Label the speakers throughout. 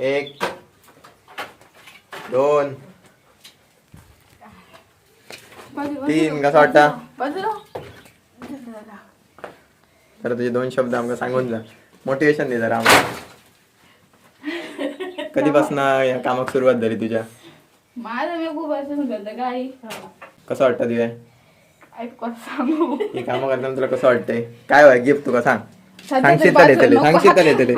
Speaker 1: एक दोन तीन कसा वाटता? तर तुझे दोन शब्द आमका सांगून जा. मोटिवेशन दे जरा आम्हाला. कधीपासून या कामाक सुरुवात झाली तुझ्या?
Speaker 2: माझं मी खूप असं करतं काही
Speaker 1: कसं वाटतं तुझ्या
Speaker 2: ऐक सांगू?
Speaker 1: हे कामं करताना तुला कसं वाटतंय? काय व्हाय गिफ्ट तुका सांग. सांगशील येतले. सांगशील येतले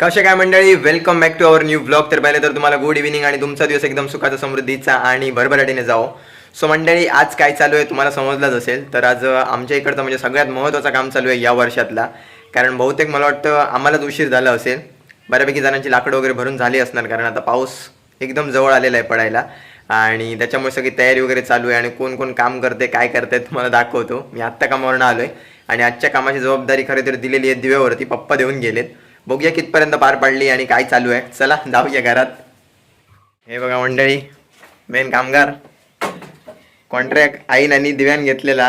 Speaker 1: कसे काय मंडळी? Welcome back to our new blog तर पहिले तर तुम्हाला गुड इव्हिनिंग आणि तुमचा दिवस एकदम सुखाचा समृद्धीचा आणि भरभराटीने जाओ सो मंडळी आज काय चालू आहे तुम्हाला समजलंच असेल. तर आज आमच्या इकडचं म्हणजे सगळ्यात महत्त्वाचं काम चालू आहे या वर्षातला. कारण बहुतेक मला वाटतं आम्हालाच उशीर झाला असेल. बऱ्यापैकी जणांची लाकडं वगैरे भरून झाली असणार कारण आता पाऊस एकदम जवळ आलेला आहे पडायला. आणि त्याच्यामुळे सगळी तयारी वगैरे चालू आहे आणि कोण कोण काम करते काय करते तुम्हाला दाखवतो. मी आत्ता कामावरनं आलो आहे आणि आजच्या कामाची जबाबदारी खरं तर दिलेली आहे दिव्यावरती पप्पा देऊन गेलेत. बघूया कितपर्यंत पार पाडली आणि काय चालू आहे. चला जाऊया घरात. हे बघा मंडळी मेन कामगार. कॉन्ट्रॅक्ट आईन आणि दिव्यान घेतलेला.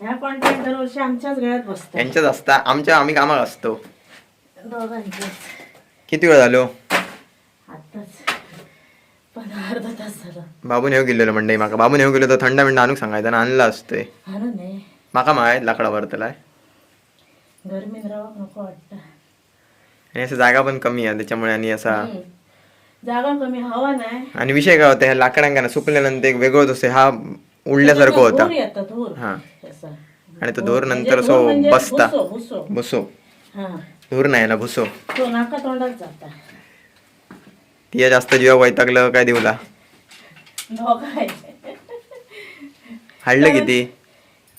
Speaker 3: ह्या कॉन्ट्रॅक्ट दरवर्षी आमच्याच गळ्यात बसतात
Speaker 1: यांच्याच असता. आमच्या आम्ही कामात असतो.
Speaker 3: दोघांचे.
Speaker 1: किती वेळ झालो?
Speaker 3: आताच पण अर्धा तास झाला.
Speaker 1: बाबून येऊ गेलेलो मंडळी माका बाबून येऊ गेलो तर थंड मिंड आणूक सांगायचं आणि आणला असतोय.
Speaker 3: नाही
Speaker 1: माका माहीत लाकडा भरतलाय.
Speaker 3: गरमीत राहू नको वाटतं.
Speaker 1: आणि असं जागा पण कमी आहे त्याच्यामुळे आणि असा.
Speaker 3: जागा कमी हवा नाही.
Speaker 1: आणि विषय काय होता ह्या लाकडांका ना सुकल्यानंतर एक वेगळंच असते हा उडल्यासारखं होता. हा.
Speaker 3: असा.
Speaker 1: आणि तो धूर
Speaker 3: म्हणजे
Speaker 1: नंतर
Speaker 3: धूर
Speaker 1: सो
Speaker 3: म्हणजे
Speaker 1: बसता.
Speaker 3: भुसो, हा.
Speaker 1: धूर नाही ना भुसो. तिया जास्त जीवा वैतागलं काय देऊला? हाडलं किती?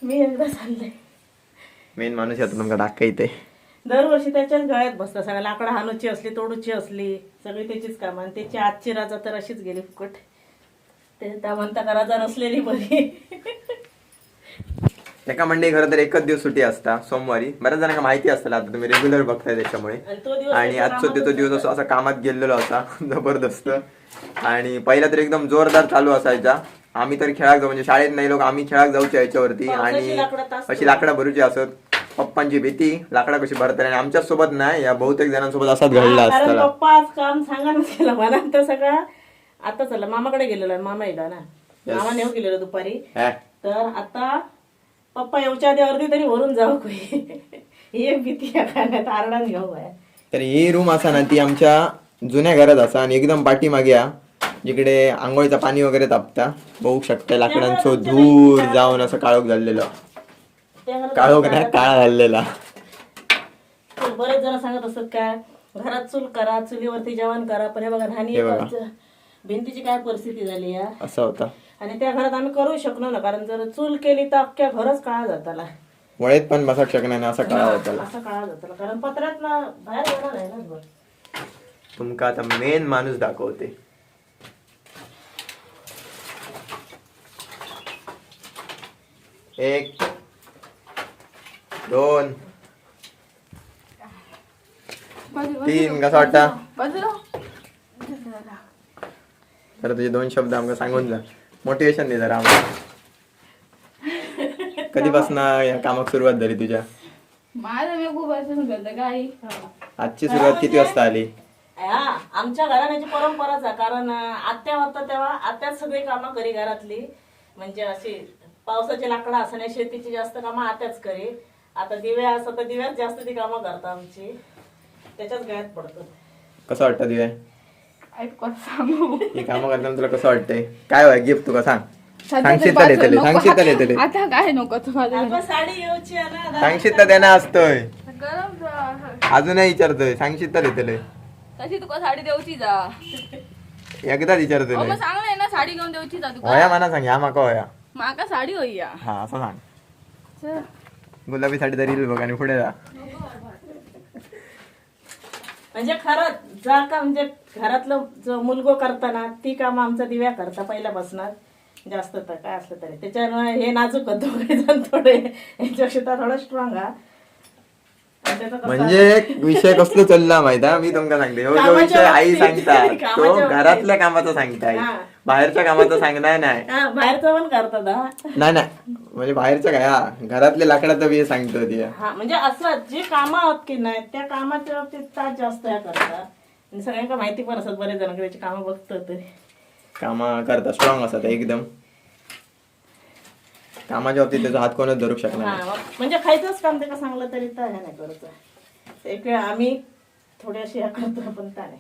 Speaker 3: मी एकदा चालले
Speaker 1: मेन माणूस येतो तुमका डाक्का इथे.
Speaker 3: दरवर्षी त्याच्याच गळ्यात बसतात. सगळ्या लाकडं हाणूची असली तोडूची असली सगळी त्याचीच कामं. आणि त्याची आजची राजा तर अशीच गेली फुकट. ते त्या म्हणता का राजा नसलेली बरी
Speaker 1: एका मंडळी खरं तर एकच दिवस सुट्टी असता सोमवारी. बऱ्याच जणांना माहिती असतं आता तुम्ही रेग्युलर बघताय त्याच्यामुळे.
Speaker 3: आणि
Speaker 1: आजचा तो दिवस असं असा कामात गेलेलो असा जबरदस्त. आणि पहिला तर एकदम जोरदार चालू असायचा. आम्ही तर खेळाक जाऊ म्हणजे शाळेत नाही लोक आम्ही खेळाक जाऊच्या याच्यावरती. आणि. अशी लाकडं भरूची असत. पप्पांची भीती लाकडा कशी भरतात आणि आमच्यासोबत नाही या बहुतेक जणांसोबत असाच घडला
Speaker 3: कारण
Speaker 1: असताना
Speaker 3: पप्पा आज काम सांगानच केलं मला तर सगळं आता चला मामाकडे गेलेलो आहे मामा येला ना. मामा नेऊ गेलेलो दुपारी.
Speaker 1: हा.
Speaker 3: तर आता पप्पा येऊच्या आधी अर्धी तरी भरून जाऊ ही एक भीती आहे आरडान घेऊ आहे.
Speaker 1: तर ही रूम असा ना ती आमच्या जुन्या घरात असा आणि एकदम पाठीमागे हा, जिकडे आंघोळीचं पाणी वगैरे तापता. बघू शकता लाकडांचं धूर जाऊन असं काळोख झालेलं. काळोख नाही काळा झालेला.
Speaker 3: तर बरेच जण सांगत असतात काय घरात चूल करा चुलीवरती जेवण करा पण हे बघा धानी
Speaker 1: हे बघा.
Speaker 3: भिंतीची काय परिस्थिती झाली या
Speaker 1: असा होता.
Speaker 3: आणि त्या घरात आम्ही करू शकलो ना कारण जर चूल केली तर अख्ख्या घरच काळा जाताला
Speaker 1: वळेत पण बसत शकणार नाही असा काळा होता.
Speaker 3: असा काळा जाताला कारण पत्र्यात ना बाहेर येणार आहे ना.
Speaker 1: तुमका आता मेन माणूस दाखवते. एक दोन तीन कसा वाटता तर तुझे दोन शब्द आमका सांगून जा मोटिवेशन दे जरा आम्हाला कधीपासून या कामाक सुरुवात झाली तुझ्या आजची सुरुवात किती वाजता आली
Speaker 3: हा आमच्या घराण्याची परंपराच आहे कारण आत्या होता तेव्हा आत्याच सगळी कामं करी घरातली. म्हणजे अशी पावसाची लाकडं असणे शेतीची जास्त कामं आत्याच करी. आता दिव्या असं तर दिव्याच जास्त ती कामं करता आमची. त्याच्याच गळ्यात पडतो
Speaker 1: कसं वाटतं तुझ्या
Speaker 2: ऐक सांगू?
Speaker 1: ही कामं करताना तुला कसं वाटतंय? काय व्हाय गिफ्ट तुका सांग.
Speaker 2: सध्या तरी
Speaker 1: सांगशील तर येतले
Speaker 2: नको.
Speaker 1: सांगशील तर येतले
Speaker 2: आता काय नको
Speaker 3: आपण साडी आहे ना.
Speaker 1: सांगशील तर देणार असतोय.
Speaker 2: गरम जा.
Speaker 1: अजूनही विचारतोय सांगशील तर येतले
Speaker 2: तशी तुका साडी देऊची जा.
Speaker 1: एकदा
Speaker 2: अहो,
Speaker 1: विचारतोय
Speaker 2: मग ना साडी घेऊन देऊची जा तुका.
Speaker 1: होया म्हणा सांग. ह्या माका होया.
Speaker 2: माका साडी होईया.
Speaker 1: हा असं सांग.
Speaker 2: चल.
Speaker 1: गुलाबी साडी तरी बघ आणि पुढे जा.
Speaker 3: म्हणजे खरंच जा का म्हणजे घरातलं जो मुलगो करताना ती काम आमचा दिव्या करता पहिल्यापासून जास्त तर काय असलं तरी. त्याच्यामुळे हे नाजूक होतो थोडे. याच्यापेक्षा थोडं स्ट्रॉंग हा.
Speaker 1: म्हणजे विषय कसलो चालला माहिती हा? मी तुमका सांगते. हो जो विषय आई. सांगता तो. घरातल्या कामाचा सांगताय
Speaker 3: हा.
Speaker 1: बाहेरच्या कामाचं सांगणार नाही.
Speaker 3: बाहेरचं पण करतात
Speaker 1: नाही नाही. म्हणजे बाहेरचं काय हा. घरातल्या लाकडाचं बी सांगतो ती.
Speaker 3: म्हणजे असं जे कामं आहोत की नाही त्या कामाच्या बाबतीत तास जास्त या करतात. सगळ्यांना माहिती पण असतात बरेच जण की त्याची कामं बघतात तरी
Speaker 1: कामा करता स्ट्रॉंग असतात एकदम. कामाच्या बाबतीत त्याचा हात कोणच धरू शकणार नाही.
Speaker 3: म्हणजे खायचंच काम त्याला सांगलं तरी तर हे नाही करत एक वेळ आम्ही थोडी अशी ह्या करतो पण नाही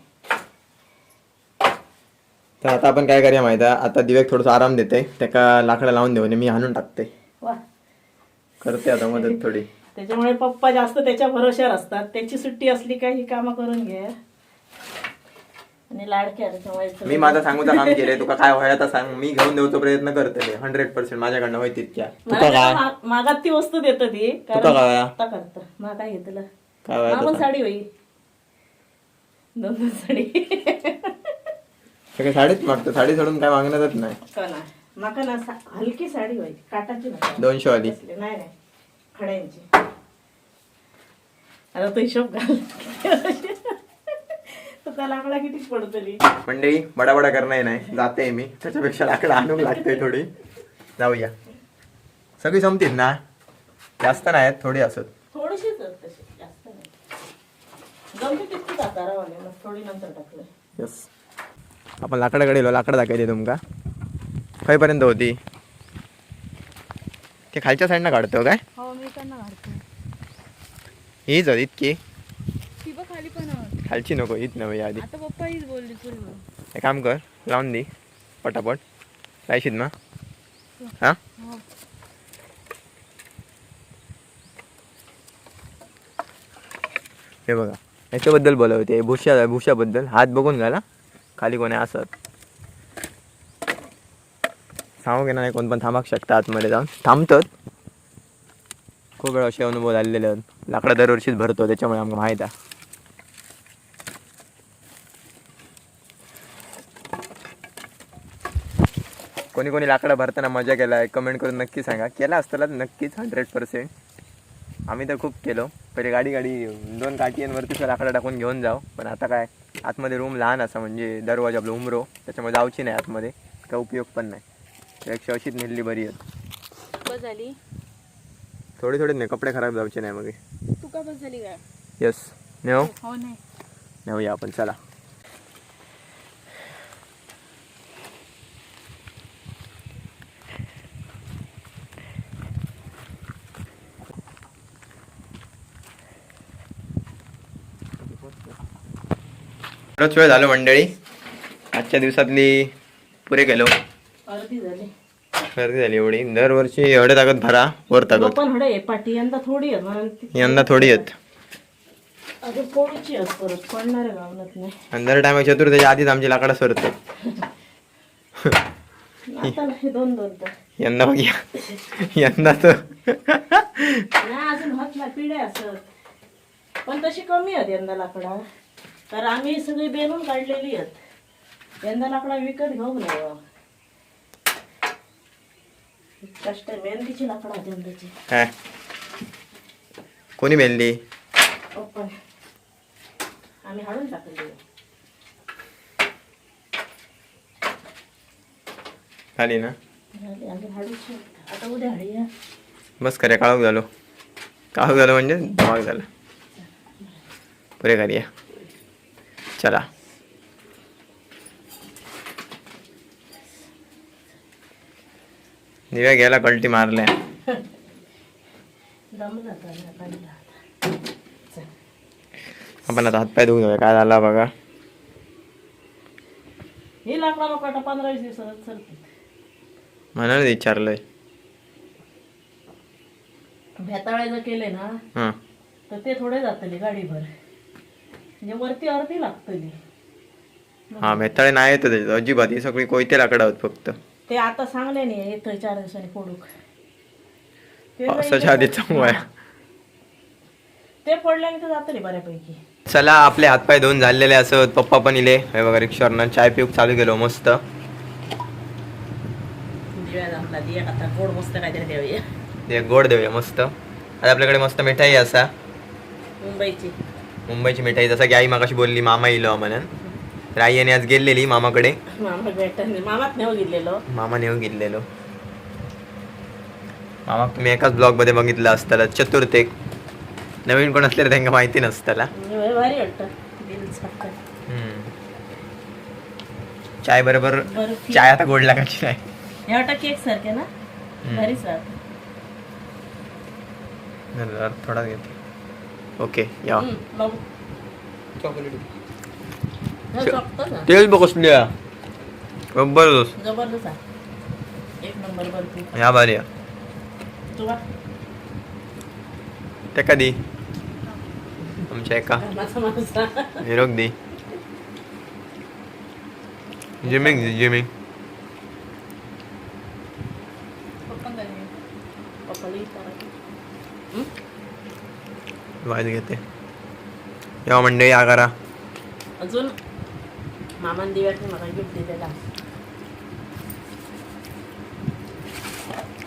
Speaker 1: तर आता आपण काय करूया माहिती आहे? आता दिव्याक थोडस आराम देते. त्याका लाकडं लावून देऊ आणि मी हाणून टाकते.
Speaker 3: वा.
Speaker 1: करते आता मदत थोडी.
Speaker 3: त्याच्यामुळे पप्पा जास्त त्याच्या भरोश्यावर असतात. त्याची सुट्टी असली काय ही कामं करून घे. आणि लाडके
Speaker 1: मी माझं सांगूचं काम केलंय तुका काय व्हाय आता सांग. मी घेऊन देऊचा प्रयत्न करते हंड्रेड पर्सेंट माझ्याकडनं होय तितक्या. तुका काय?
Speaker 3: मा- मागात ती वस्तू देत ती
Speaker 1: तुका काय?
Speaker 3: करत. मग काय घेतलं
Speaker 1: काय?
Speaker 3: साडी होई. दोन दोन साडी.
Speaker 1: सगळे साडीच मागतो साडी सोडून काय मागणारच नाही.
Speaker 3: का ना? माका ना सा- हलकी साडी होई काटाची
Speaker 1: दोनशे वाली?
Speaker 3: नाही नाही. खड्यांची. आता तो हिशोब घाल. लाकडा किती पडतली
Speaker 1: मंडळी बडाबडा करणं नाही जाते मी. त्याच्यापेक्षा लाकडं आणून लागते थोडी. जाऊया. सगळी संपतील ना? जास्त नाही आहेत थोडी असत.
Speaker 3: थोडीशीच आहेत तशी जास्त नाही. जमते तितकीच आता रावले मग थोडी नंतर टाकलं.
Speaker 1: यस आपण लाकडाकडे गेलो लाकडं दाखवते तुमका. खयपर्यंत होती? ते खालच्या साईडनं काढतो काय?
Speaker 2: हो मी त्यांना काढतो.
Speaker 1: हीच होती इतकी
Speaker 2: ती बघ खाली पण आहे.
Speaker 1: खालची नको हीच नव्हे आधी.
Speaker 2: आता पप्पा हीच बोलली.
Speaker 1: एक काम कर लावून दे पटापट. लायशीत ना? हा.
Speaker 2: हो.
Speaker 1: हे. बघा याच्याबद्दल बोलवते भुशा भुशाबद्दल हात बघून घाला खाली कोणी असत सांगू की नाही कोण पण थांबाक शकता आतमध्ये जाऊन. थांबतात. खूप वेळा असे अनुभव झालेले आहेत. लाकडं दरवर्षीच भरतो त्याच्यामुळे आमका माहीत आहे. कोणी कोणी लाकडं भरताना मजा केलाय कमेंट करून नक्की सांगा. केला असताना नक्कीच हंड्रेड पर्सेंट आम्ही तर खूप केलो. पहिले गाडी गाडी दोन काठीयांवरती लाकडं टाकून घेऊन जाऊ. पण आता काय आतमध्ये रूम लहान असा म्हणजे दरवाजा आपलं उमरो त्याच्यामुळे जाऊची नाही आतमध्ये. काय उपयोग पण नाही. त्यापेक्षा अशीच नेली बरी
Speaker 2: बस झाली?
Speaker 1: थोडी थोडी नाही कपडे खराब जाऊचे नाही मग.
Speaker 2: तू का बस झाली काय
Speaker 1: यस नेऊ?
Speaker 2: हो नाही.
Speaker 1: नेऊया आपण चला. बरंच वेळ झालो मंडळी. आजच्या दिवसातली पुरे
Speaker 3: झाली.
Speaker 1: गर्दी झाली एवढी. दरवर्षी एवढे ताकद भरा वर ताकद.
Speaker 3: पण हडे पाठी यंदा थोडी आहे म्हणून ती
Speaker 1: यंदा थोडी आहेत.
Speaker 3: अजून पोळीची आहे परत? पडणार आहे गावनात नाही.
Speaker 1: आणि दर टायमा चतुर्थीच्या आधीच आमची लाकडं सरतो
Speaker 3: आता नाही दोन दोन तर.
Speaker 1: यंदा बघूया यंदा तर.
Speaker 3: नाही अजून हातला पिढ्या असत पण तशी कमी आहेत यंदा लाकडा तर आम्ही सगळी बेनून काढलेली आहेत. यंदा लाकडा विकत घेऊ नये बा. कष्ट. मेहनतीची लाकडा आहेत यंदाची.
Speaker 1: कोणी
Speaker 3: पप्पा. आम्ही हाडून टाकली
Speaker 1: झाली ना?
Speaker 3: आता उद्या हाडूया
Speaker 1: बस खरे काळोख झालो. काळोख झालो म्हणजे धमाक झालं. पुरे करूया चला दिव्या घ्यायला कल्टी मारल्या. आपण आता हातपाय धुवून जाऊया काय झाला बघा.
Speaker 3: हे लाकडा लोकांना पंधरा वीस दिवसात
Speaker 1: म्हणाल विचारलंय.
Speaker 3: भेताळे जर केले ना तर ते थोडे जातले गाडीभर. म्हणजे वरती अर्धी लागतली.
Speaker 1: हां मेथाळे नाही येतं त्याच्यात. अजिबात. ही सगळी कोयते लाकडं आहोत फक्त.
Speaker 3: ते आता सांगले नाही येतोय चार दिवसांनी फोडूक. ते
Speaker 1: पावसाच्या आधी चांगलं
Speaker 3: ते पडल्याने तर जातले बऱ्यापैकी.
Speaker 1: चला आपले हातपाय धुवून झालेले असत. पप्पा पण इले. हे बघा रिक्षावरनं चाय पिऊक चालू केलो मस्त.
Speaker 3: दिव्या जमला दिया आता गोड मस्त काहीतरी द्यावी
Speaker 1: ते गोड देऊया मस्त. आता आपल्याकडे मस्त मिठाई असा.
Speaker 3: मुंबईची.
Speaker 1: मुंबईची मिठाई जसं की आई मागाशी बोलली मामा येलो म्हणून. तर आई आणि आज गेलेली मामाकडे.
Speaker 3: मामा मामात नेऊ गेलेलो.
Speaker 1: मामा नेऊन गेलेलो. मामा तुम्ही एकाच ब्लॉगमध्ये बघितलं असताना चतुर्थेक नवीन कोण असले त्यांना माहिती
Speaker 3: साखर.
Speaker 1: चाय बरोबर. चाय आता गोड लागायची नाही.
Speaker 3: केक सारखे ना?
Speaker 1: थोडा घेते. ओके या
Speaker 3: बघू हे
Speaker 1: च-
Speaker 3: चॉकतं ना
Speaker 1: तेल बघ कसली आहे. जबरदस्त
Speaker 3: जबरदस्त आहे एक नंबर बर्फी
Speaker 1: या भारी
Speaker 3: तुला
Speaker 1: ते कधी आमच्या एका
Speaker 3: कामाचा माणसा
Speaker 1: निरोग वाईट घेते. या मंडळी आगारा.
Speaker 3: अजून मामान दिव्याने मला गिफ्ट दिलेला.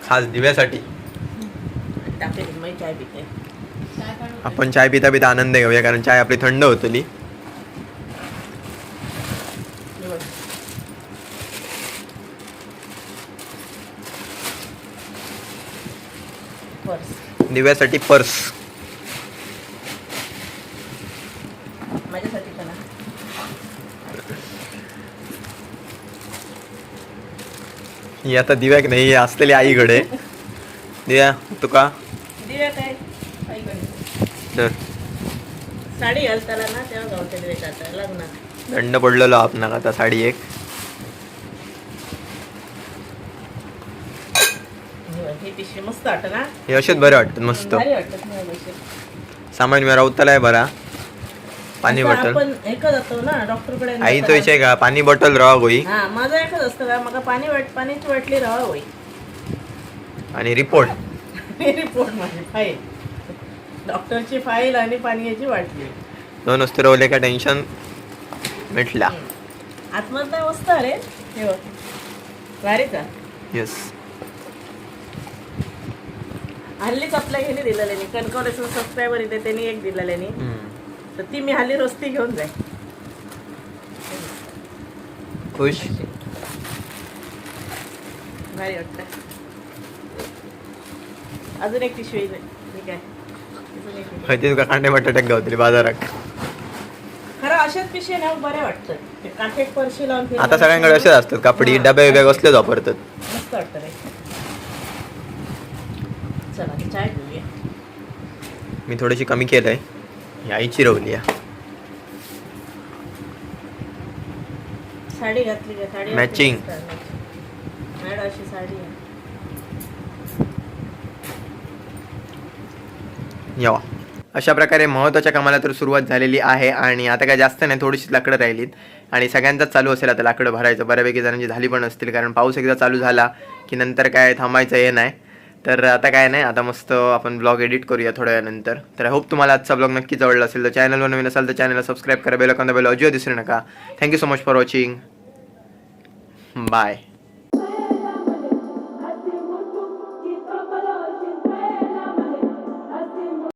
Speaker 1: खास दिव्यासाठी.
Speaker 3: चाय पिते.
Speaker 1: आपण चाय पिता पिता आनंद घेऊया कारण चाय आपली थंड होतली. दिव्यासाठी पर्स
Speaker 3: माझ्यासाठी पण आहे.
Speaker 1: ही आता दिव्याक नाही ही असलेली आईकडे. दिव्या तुका
Speaker 3: दिव्या काय.
Speaker 1: तर.
Speaker 3: साडी घालताना ना तेव्हा गावते दिव्याच्या आता लग्नात.
Speaker 1: दंड पडलेलो आपणाक आता साडी एक.
Speaker 3: ही पिशवी मस्त वाटत ना?
Speaker 1: हे असेच बरे मस्त.
Speaker 3: वाटत पैसे
Speaker 1: सामान मी रावतालाय बरा. पाणी बॉटल.
Speaker 3: आपण एकच जातो ना डॉक्टरकडे
Speaker 1: आईचो विषय का पाणी बॉटल राहा गोई
Speaker 3: हा माझं एकच असतं का? पाणी वाट पाण्याची वाटली राहा होई.
Speaker 1: आणि रिपोर्ट.
Speaker 3: रिपोर्ट माझी फाईल. डॉक्टरची फाईल आणि पाण्याची वाटली.
Speaker 1: दोन वस्तू रवले का टेन्शन मिटला.
Speaker 3: आतमधला वस्तू अरे हे बघ. भारीच.
Speaker 1: येस
Speaker 3: हल्लीच आपल्या घरी दिलेले नाही. कणकवलेसून सबस्क्रायबर इथे त्यांनी एक दिलेले नाही. तर ती मी हल्ली रोस्ती घेऊन जाईल
Speaker 1: खुश?
Speaker 3: भारी वाटतं अजून एक पिशवी. ठीक आहे.
Speaker 1: तुका बटाट्याक गावतली बाजारात.
Speaker 3: खरं अशाच पिशवी ना बऱ्या वाटतं ते काठेक परशी लावून फिरलं
Speaker 1: आता सगळ्यांकडे असेच असतात. कापडी डबे बिबे कसलेच वापरतात?
Speaker 3: मस्त वाटतं रे. चला चाय घेऊया
Speaker 1: मी थोडीशी कमी केलंय. आईची रवली आहे
Speaker 3: साडी घातली का? साडी
Speaker 1: Matching.
Speaker 3: मॅड अशी साडी आहे.
Speaker 1: यावा. अशा प्रकारे महत्त्वाच्या कामाला तर सुरुवात झालेली आहे आणि आता काय जास्त नाही थोडीशीच लाकडं राहिलीत. आणि सगळ्यांचाच चालू असेल आता लाकडं भरायचं. बऱ्यापैकी जणांची झाली पण असतील कारण पाऊस एकदा चालू झाला की नंतर काय थांबायचं हे नाही. तर आता काय नाही आता मस्त आपण ब्लॉग एडिट करूया थोड्या वेळानंतर. तर आय होप तुम्हाला आजचा ब्लॉग नक्कीच आवडला असेल. तर चॅनलवर नवीन असाल तर चॅनलला सबस्क्राईब करा बेल बेल अजिओ दिसू नका. Thank you so much for watching bye